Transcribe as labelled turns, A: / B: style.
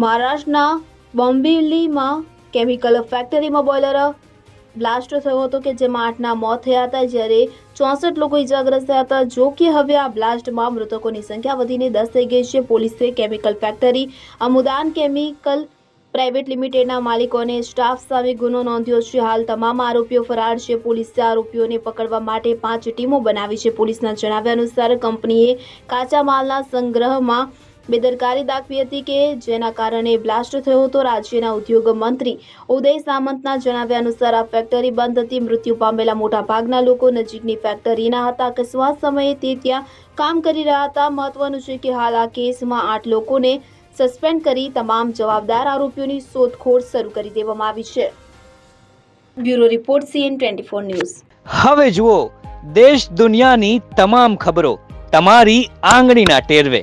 A: મહારાષ્ટ્રના બોમ્બિવલીમાં કેમિકલ ફેક્ટરીમાં બોઇલર બ્લાસ્ટ થયો હતો કે જેમાં આઠના મોત થયા હતા. જ્યારે ચોસઠ લોકો ઇજાગ્રસ્ત થયા હતા. જો કે હવે આ બ્લાસ્ટમાં મૃતકોની સંખ્યા વધીને દસ થઈ ગઈ છે. પોલીસે chemical factory, Amudan chemical private લિમિટેડના માલિકોને સ્ટાફ સામે ગુનો નોંધ્યો છે. હાલ તમામ આરોપીઓ ફરાર છે. પોલીસે આરોપીઓને પકડવા માટે પાંચ ટીમો બનાવી છે. પોલીસના જણાવ્યા અનુસાર કંપનીએ કાચા માલના સંગ્રહમાં બેદરકારી દાખવી હતી કે જેના કારણે બ્લાસ્ટ થયો હતો રાજ્યના ઉદ્યોગ મંત્રી. ઉદય સામંતના જણાવ્યા અનુસાર આ ફેક્ટરી બંધ હતી. મૃત્યુ પામેલા મોટા ભાગના લોકો નજીકની ફેક્ટરીના હતા અકસ્માત સમયે તે ત્યાં કામ કરી રહ્યા હતા. મહત્વનું છે કે હાલ આ કેસમાં આઠ લોકોને સસ્પેન્ડ કરી તમામ જવાબદાર આરોપીઓની શોધખોળ શરૂ કરી દેવામાં આવી છે. Bureau report CN twenty four news.
B: હવે જુઓ, દેશ દુનિયાની તમામ ખબરો તમારી આંગળીના ટેરવે.